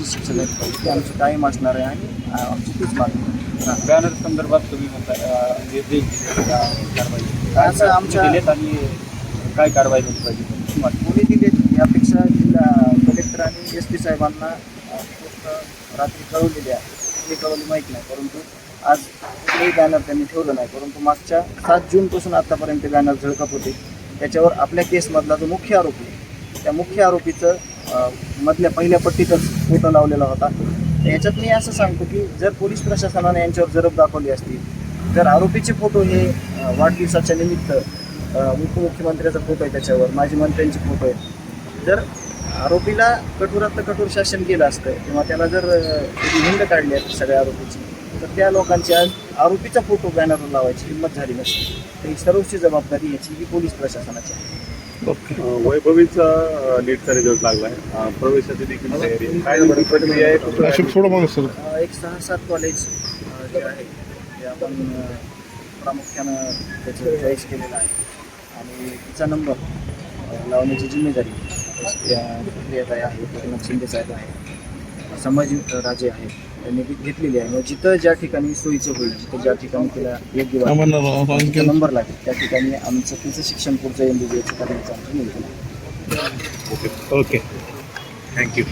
आमची शिक्षा झाली पाहिजे ते आमची कायम असणार आहे आणि आमची तीच मागणी. बॅनर संदर्भात तुम्ही म्हणता असं आमच्या- दिलेत आणि काय कारवाई झाली पाहिजे? कोणी दिले यापेक्षा जिल्हा कलेक्टर आणि एस पी साहेबांना गोष्ट रात्री कळवलेली आहे. ते कळवली माहीत नाही. परंतु आज कुठलेही बॅनर त्यांनी ठेवलं नाही. परंतु मागच्या सात जूनपासून आतापर्यंत बॅनर झळकत होते. त्याच्यावर आपल्या केसमधला जो मुख्य आरोपी त्या मुख्य आरोपीचं मधल्या पहिल्या पट्टीतच फोटो लावलेला होता. तर याच्यात मी असं सांगतो की जर पोलीस प्रशासनाने यांच्यावर जरब दाखवली असती जर आरोपीचे फोटो हे वाढदिवसाच्या निमित्त उपमुख्यमंत्र्याचा फोटो आहे त्याच्यावर माजी मंत्र्यांचे फोटो आहेत. जर आरोपीला कठोरात कठोर शासन केलं असतं किंवा त्याला जर हिंड काढली असते सगळ्या आरोपीची तर त्या लोकांची आज आरोपीचा फोटो बॅनरवर लावायची हिंमत झाली नसती. तर ही सर्वची जबाबदारी याची ही पोलीस प्रशासनाची आहे. वैभवीचा नीटचा रिझल्ट लागलाय. अ, प्रवेशाची देखील तयारी आहे. काय प्रक्रिया आहे? एक सहा सात कॉलेज जे आहे ते आपण प्रामुख्यानं त्याचं चॉईस केलेलं आहे. आणि तिचा नंबर लावण्याची जिम्मेदारी एस पी प्रक्रियाताई आहे. एकनाथ शिंदे साहेब आहे. संभाजी राजे आहेत. त्यांनी घेतलेली आहे. मग जिथं ज्या ठिकाणी सोयीचं होईल जिथं ज्या ठिकाणी तिला योग्य वाटेल, नंबर लागेल. त्या ठिकाणी आमचं तिचं शिक्षण पुढचं एम बी बी एचं करण्याचं आमचं नियोजन आहे ओके थँक्यू